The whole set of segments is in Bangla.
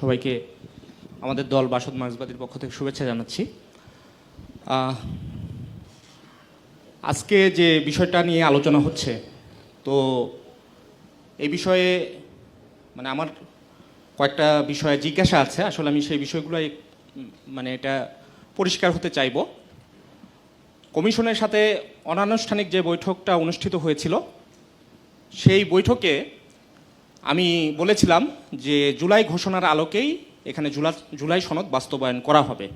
সবাইকে আমাদের দল বাসদ মার্ক্সবাদীর পক্ষ থেকে শুভেচ্ছা জানাচ্ছি। আজকে যে বিষয়টা নিয়ে আলোচনা হচ্ছে, তো এই বিষয়ে মানে আমার কয়েকটা বিষয়ে জিজ্ঞাসা আছে। আসলে আমি সেই বিষয়গুলো মানে এটা পরিষ্কার হতে চাইব। কমিশনের সাথে অনানুষ্ঠানিক যে বৈঠকটা অনুষ্ঠিত হয়েছিল, সেই বৈঠকে আমি বলেছিলাম যে জুলাই ঘোষণার আলোকেই এখানে জুলাই জুলাই সনদ বাস্তবায়ন করা হবে।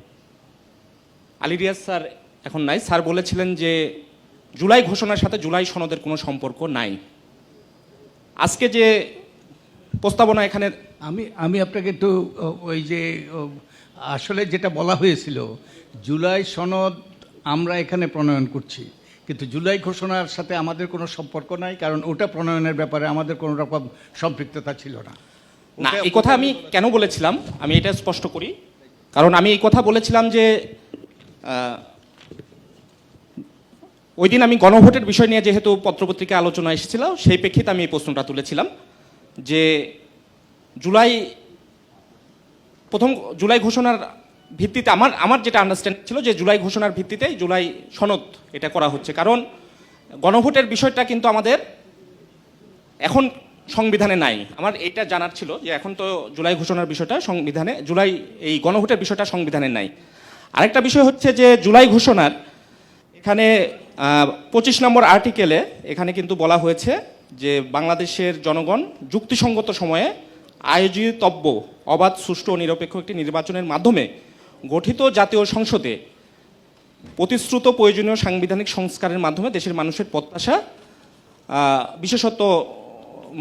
আলী রিয়াজ স্যার এখন নাই। স্যার বলেছিলেন যে জুলাই ঘোষণার সাথে জুলাই সনদের কোনো সম্পর্ক নাই। আজকে যে প্রস্তাবনা এখানে আমি আমি আপনাকে একটু ওই যে আসলে যেটা বলা হয়েছিল, জুলাই সনদ আমরা এখানে প্রণয়ন করছি। কিন্তু জুলাই ঘোষণার সাথে আমাদের কোনো সম্পর্ক নাই কারণ ওটা প্রণয়নের ব্যাপারে আমাদের কোনো রকম সম্পৃক্ততা ছিল না। না এই কথা আমি কেন বলেছিলাম? আমি এটা স্পষ্ট করি। কারণ আমি এই কথা বলেছিলাম যে ওই দিন আমি গণভোটের বিষয় নিয়ে যেহেতু পত্রপত্রিকা আলোচনা এসেছিল সেই প্রেক্ষিতে আমি এই প্রশ্নটা তুলেছিলাম যে জুলাই প্রথম জুলাই ঘোষণার ভিত্তিতে আমার আমার যেটা আন্ডারস্ট্যান্ড ছিল যে জুলাই ঘোষণার ভিত্তিতে জুলাই সনদ এটা করা হচ্ছে। কারণ গণভোটের বিষয়টা কিন্তু আমাদের এখন সংবিধানে নাই। আমার এটা জানার ছিল যে এখন তো জুলাই ঘোষণার বিষয়টা সংবিধানে, জুলাই এই গণভোটের বিষয়টা সংবিধানে নাই। আরেকটা বিষয় হচ্ছে যে জুলাই ঘোষণার এখানে পঁচিশ নম্বর আর্টিকেলে এখানে কিন্তু বলা হয়েছে যে বাংলাদেশের জনগণ যুক্তিসঙ্গত সময়ে আয়োজিতব্য অবাধ, সুষ্ঠু ও নিরপেক্ষ একটি নির্বাচনের মাধ্যমে গঠিত জাতীয় সংসদে প্রতিশ্রুত প্রয়োজনীয় সাংবিধানিক সংস্কারের মাধ্যমে দেশের মানুষের প্রত্যাশা বিশেষত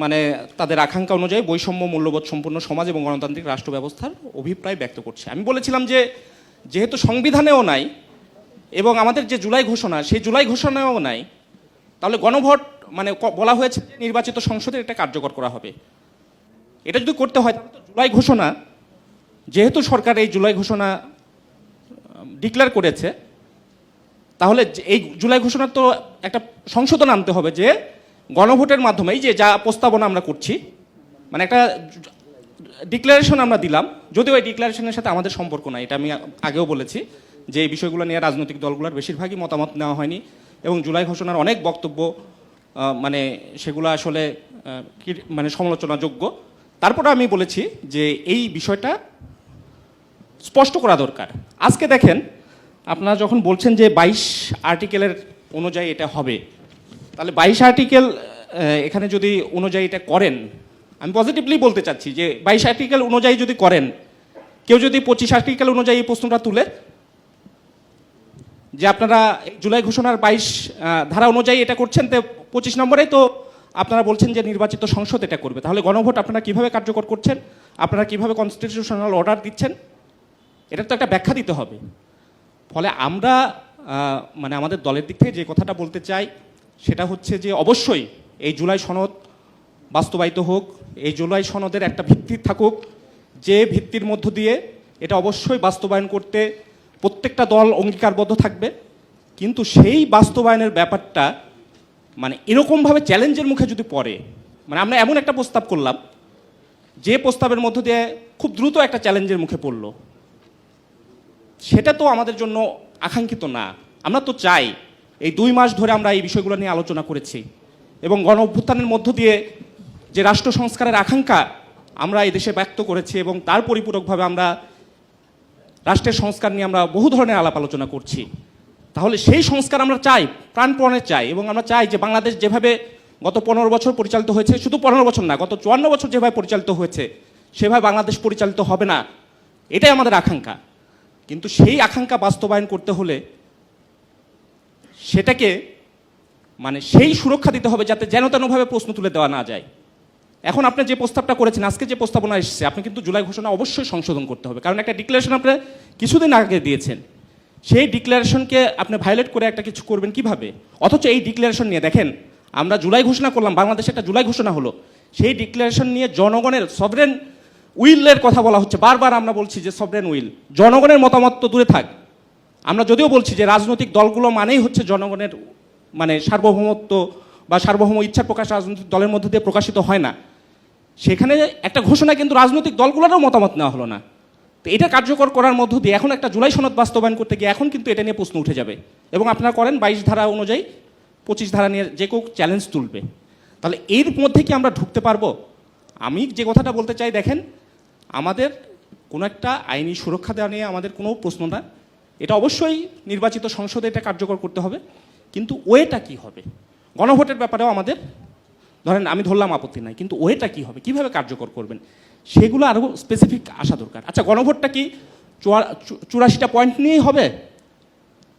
মানে তাদের আকাঙ্ক্ষা অনুযায়ী বৈষম্য, মূল্যবোধ সম্পূর্ণ সমাজ এবং গণতান্ত্রিক রাষ্ট্র ব্যবস্থার অভিপ্রায় ব্যক্ত করছে। আমি বলেছিলাম যে যেহেতু সংবিধানেও নাই এবং আমাদের যে জুলাই ঘোষণা, সেই জুলাই ঘোষণাও নাই, তাহলে গণভোট মানে বলা হয়েছে নির্বাচিত সংসদে এটা কার্যকর করা হবে। এটা যদি করতে হয়, তাহলে জুলাই ঘোষণা, যেহেতু সরকার এই জুলাই ঘোষণা ডিক্লেয়ার করেছে, তাহলে এই জুলাই ঘোষণার তো একটা সংশোধন আনতে হবে যে গণভোটের মাধ্যমে, এই যে যা প্রস্তাবনা আমরা করছি মানে একটা ডিক্লারেশন আমরা দিলাম, যদিও এই ডিক্লারেশনের সাথে আমাদের সম্পর্ক নাই, এটা আমি আগেও বলেছি যে এই বিষয়গুলো নিয়ে রাজনৈতিক দলগুলোর বেশিরভাগই মতামত নেওয়া হয়নি এবং জুলাই ঘোষণার অনেক বক্তব্য মানে সেগুলো আসলে মানে সমালোচনাযোগ্য। তারপরে আমি বলেছি যে এই বিষয়টা স্পষ্ট করা দরকার। আজকে দেখেন, আপনারা যখন বলছেন যে বাইশ আর্টিকেলের অনুযায়ী এটা হবে, তাহলে বাইশ আর্টিকেল এখানে যদি অনুযায়ী এটা করেন, আমি পজিটিভলি বলতে চাচ্ছি যে বাইশ আর্টিকেল অনুযায়ী যদি করেন, কেউ যদি পঁচিশ আর্টিকেল অনুযায়ী এই প্রশ্নটা তুলে, যে আপনারা জুলাই ঘোষণার বাইশ ধারা অনুযায়ী এটা করছেন, তো পঁচিশ নম্বরেই তো আপনারা বলছেন যে নির্বাচিত সংসদ এটা করবে। তাহলে গণভোট আপনারা কীভাবে কার্যকর করছেন? আপনারা কীভাবে কনস্টিটিউশনাল অর্ডার দিচ্ছেন? এটা তো একটা ব্যাখ্যা দিতে হবে। ফলে আমরা মানে আমাদের দলের দিক থেকে যে কথাটা বলতে চাই, সেটা হচ্ছে যে অবশ্যই এই জুলাই সনদ বাস্তবায়িত হোক, এই জুলাই সনদের একটা ভিত্তি থাকুক, যে ভিত্তির মধ্য দিয়ে এটা অবশ্যই বাস্তবায়ন করতে প্রত্যেকটা দল অঙ্গীকারবদ্ধ থাকবে। কিন্তু সেই বাস্তবায়নের ব্যাপারটা মানে এরকমভাবে চ্যালেঞ্জের মুখে যদি পড়ে মানে আমরা এমন একটা প্রস্তাব করলাম, যে প্রস্তাবের মধ্য দিয়ে খুব দ্রুত একটা চ্যালেঞ্জের মুখে পড়ল। সেটা তো আমাদের জন্য আকাঙ্ক্ষিত না। আমরা তো চাই এই দুই মাস ধরে আমরা এই বিষয়গুলো নিয়ে আলোচনা করেছি এবং গণ অভ্যুত্থানের মধ্য দিয়ে যে রাষ্ট্র সংস্কারের আকাঙ্ক্ষা আমরা দেশে ব্যক্ত করেছি এবং তার পরিপূরকভাবে আমরা রাষ্ট্রের সংস্কার নিয়ে আমরা বহু ধরনের আলাপ আলোচনা করছি। তাহলে সেই সংস্কার আমরা চাই, প্রাণপণে চাই এবং আমরা চাই যে বাংলাদেশ যেভাবে গত পনেরো বছর পরিচালিত হয়েছে, শুধু পনেরো বছর না, গত চুয়ান্ন বছর যেভাবে পরিচালিত হয়েছে, সেভাবে বাংলাদেশ পরিচালিত হবে না। এটাই আমাদের আকাঙ্ক্ষা। কিন্তু সেই আকাঙ্ক্ষা বাস্তবায়ন করতে হলে সেটাকে মানে সেই সুরক্ষা দিতে হবে যাতে যেন তেনভাবে প্রশ্ন তুলে দেওয়া না যায়। এখন আপনি যে প্রস্তাবটা করেছেন, আজকে যে প্রস্তাবনা এসেছে, আপনি কিন্তু জুলাই ঘোষণা অবশ্যই সংশোধন করতে হবে। কারণ একটা ডিক্লারেশন আপনি কিছুদিন আগে দিয়েছেন। সেই ডিক্লারেশনকে আপনি ভায়োলেট করে একটা কিছু করবেন কীভাবে? অথচ এই ডিক্লারেশন নিয়ে দেখেন, আমরা জুলাই ঘোষণা করলাম, বাংলাদেশে একটা জুলাই ঘোষণা হলো। সেই ডিক্লারেশন নিয়ে জনগণের, সভরেন উইলের কথা বলা হচ্ছে। বারবার আমরা বলছি যে সভরেন উইল। জনগণের মতামত তো দূরে থাক। আমরা যদিও বলছি যে রাজনৈতিক দলগুলো মানেই হচ্ছে জনগণের মানে সার্বভৌমত্ব বা সার্বভৌম ইচ্ছা প্রকাশ রাজনৈতিক দলের মধ্যে দিয়ে প্রকাশিত হয় না। সেখানে একটা ঘোষণা কিন্তু রাজনৈতিক দলগুলোরও মতামত নেওয়া হলো না। তো এটা কার্যকর করার মধ্য দিয়ে এখন একটা জুলাই সনদ বাস্তবায়ন করতে গিয়ে এখন কিন্তু এটা নিয়ে প্রশ্ন উঠে যাবে। এবং আপনারা করেন বাইশ ধারা অনুযায়ী পঁচিশ ধারা নিয়ে যে কেউ চ্যালেঞ্জ তুলবে। তাহলে এর মধ্যে কি আমরা ঢুকতে পারব? আমি যে কথাটা বলতে চাই, দেখেন আমাদের কোনো একটা আইনি সুরক্ষা দেওয়া নিয়ে আমাদের কোনো প্রশ্ন না। এটা অবশ্যই নির্বাচিত সংসদে এটা কার্যকর করতে হবে। কিন্তু ওয়েটা কি হবে? গণভোটের ব্যাপারেও আমাদের, ধরেন আমি ধরলাম আপত্তি নাই, কিন্তু ওয়েটা কি হবে? কীভাবে কার্যকর করবেন? সেগুলো আরও স্পেসিফিক আসা দরকার। আচ্ছা গণভোটটা কি চুরাশিটা পয়েন্ট নিয়েই হবে?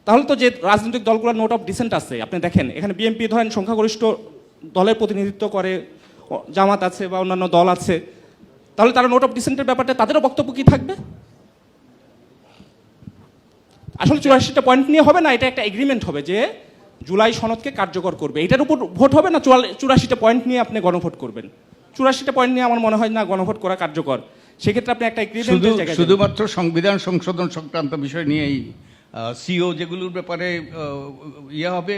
তাহলে তো যে রাজনৈতিক দলগুলোর নোট অফ ডিসেন্ট আছে, আপনি দেখেন, এখানে বিএনপি ধরেন সংখ্যাগরিষ্ঠ দলের প্রতিনিধিত্ব করে জামাত আছে বা অন্যান্য দল আছে। তাহলে তারা নোট অফ ডিসেন্টের ব্যাপারটা তাদেরও বক্তব্য কি থাকবে? আসলে চুরাশিটা পয়েন্ট নিয়ে হবে না এটা একটা এগ্রিমেন্ট হবে যে জুলাই সনদকে কার্যকর করবে। এটার উপর ভোট হবে না চুরাশিটা পয়েন্ট নিয়ে আপনি গণভোট করবেন? চুরাশিটা পয়েন্ট নিয়ে আমার মনে হয় না গণভোট করা কার্যকর। সেক্ষেত্রে আপনি একটা। শুধুমাত্র সংবিধান সংশোধন সংক্রান্ত বিষয় নিয়েই সিও যেগুলোর ব্যাপারে ইয়ে হবে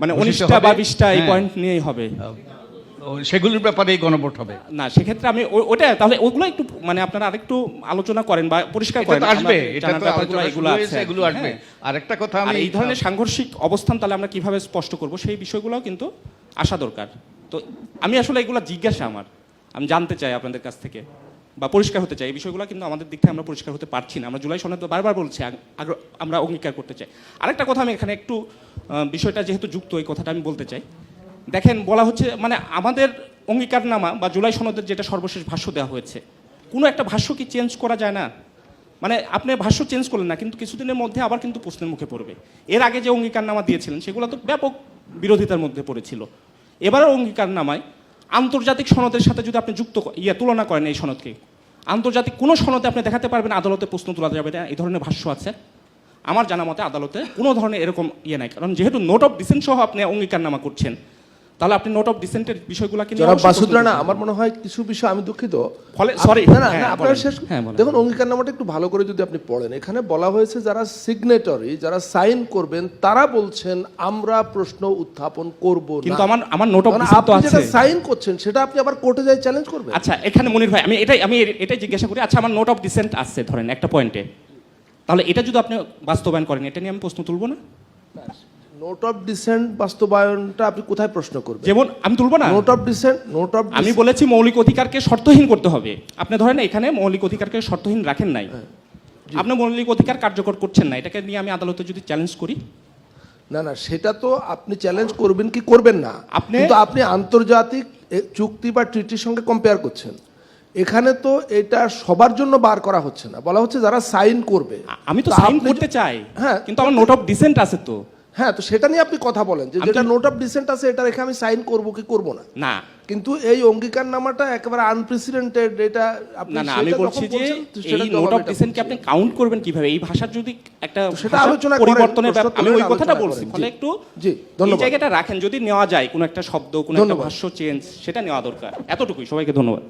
মানে উনিশটা বা বিশটা এই হ্যাঁ, পয়েন্ট নিয়েই হবে। সেগুলোর ব্যাপারেই গণভোট হবে। না সেক্ষেত্রে আমি ওটা তাহলে ওগুলো একটু মানে আপনারা আরেকটু আলোচনা করেন বা পরিষ্কার করেন আসবে এগুলো আসবে। হ্যাঁ। আর একটা কথা আমি এই ধরনের সাংঘর্ষিক অবস্থান তাহলে আমরা কীভাবে স্পষ্ট করব সেই বিষয়গুলোও কিন্তু আসা দরকার। তো আমি আসলে এগুলো জিজ্ঞাসা আমার আমি জানতে চাই আপনাদের কাছ থেকে বা পরিষ্কার হতে চাই। এই বিষয়গুলো কিন্তু আমাদের দিক থেকে আমরা পরিষ্কার হতে পারছি না। আমরা জুলাই সনদ তো বারবার বলছি আমরা অঙ্গীকার করতে চাই। আরেকটা কথা আমি এখানে একটু বিষয়টা যেহেতু যুক্ত এই কথাটা আমি বলতে চাই। দেখেন, বলা হচ্ছে মানে আমাদের অঙ্গীকারনামা বা জুলাই সনদের যেটা সর্বশেষ ভাষ্য দেওয়া হয়েছে, কোনো একটা ভাষ্য কি চেঞ্জ করা যায় না? মানে আপনি ভাষ্য চেঞ্জ করলেন না, কিন্তু কিছুদিনের মধ্যে আবার কিন্তু প্রশ্নের মুখে পড়বে। এর আগে যে অঙ্গীকারনামা দিয়েছিলেন, সেগুলো তো ব্যাপক বিরোধিতার মধ্যে পড়েছিল। এবারের অঙ্গীকারনামায় আন্তর্জাতিক সনদের সাথে যদি আপনি যুক্ত ইয়ে তুলনা করেন এই সনদকে, আন্তর্জাতিক কোনো সনদে আপনি দেখাতে পারবেন আদালতে প্রশ্ন তোলা যাবে না, এই ধরনের ভাষ্য আছে। আমার জানা মতে আদালতে কোনো ধরনের এরকম ইয়ে নাই, কারণ যেহেতু নোট অফ ডিসেন্ট সহ আপনি অঙ্গীকারনামা করছেন তাহলে আপনি নোট অফ ডিসেন্টের বিষয়গুলোকে জনাব অবশ্যই প্রশ্ন বাসুদ রানা আমার মনে হয় কিছু বিষয় আমি দুঃখিত। ফলে- সরি না না হ্যাঁ, আপনার শেষ হ্যাঁ, দেখুন অঙ্গীকার নামাটা একটু ভালো করে যদি আপনি পড়েন। এখানে বলা হয়েছে যারা সিগনেটরি যারা সাইন করবেন তারা বলছেন আমরা প্রশ্ন উত্থাপন করব না। কিন্তু আমার আমার নোট অফ ডিসেন্ট তো আছে যেটা সাইন করছেন সেটা আপনি আবার কোর্টে যাই চ্যালেঞ্জ করবেন। আচ্ছা এখানে মনির ভাই আমি এটাই আমি এটাই জিজ্ঞাসা করি। আচ্ছা আমার নোট অফ ডিসেন্ট আছে ধরেন একটা পয়েন্টে তাহলে এটা যদি আপনি বাস্তবায়ন করেন এটা নিয়ে আমি প্রশ্ন তুলবো না? নোট অফ ডিসেন্ট বাস্তবায়নটা আপনি কোথায় প্রশ্ন করবেন? যেমন আমি তুলবো না। Note of dissent note of আমি বলেছি মৌলিক অধিকারকে শর্তহীন করতে হবে। আপনি ধরেন এখানে মৌলিক অধিকারকে শর্তহীন রাখেন নাই। আপনি মৌলিক অধিকার কার্যকর করছেন না। এটাকে নিয়ে আমি আদালতে যদি চ্যালেঞ্জ করি? না না সেটা তো আপনি চ্যালেঞ্জ করবেন কি করবেন না। আপনি- কিন্তু আপনি আন্তর্জাতিক চুক্তি বা ট্রিটির সঙ্গে কম্পেয়ার করছেন। এখানে তো এটা সবার জন্য বার করা হচ্ছে না। বলা হচ্ছে যারা সাইন করবে। আমি তো তা সাইন করতে চাই। হ্যাঁ কিন্তু আমার নোট অফ ডিসেন্ট আছে তো। হ্যাঁ তো সেটা নিয়ে আপনি কথা বলেন যে যেটা নোট অফ ডিসেন্ট আছে এটা রেখে আমি সাইন করব কি করব না? না। কিন্তু এই অঙ্গীকার নামাটা একেবারে আনপ্রেসিডেন্টেড এটা আপনি না না আমি বলছি যে এই নোট অফ এটা ডিসেন্টকে আপনি কাউন্ট করবেন কীভাবে? এই ভাষার যদি একটা সেটা আলোচনা পরিবর্তনের ব্যাপার আমি ওই কথাটা বলছি ফলে জি। একটু জি, এই জায়গাটা রাখেন যদি নেওয়া যায় কোনো একটা শব্দ কোনো একটা ধন্যবাদ। ভাষ্য চেঞ্জ সেটা নেওয়া দরকার। এতটুকুই সবাইকে ধন্যবাদ।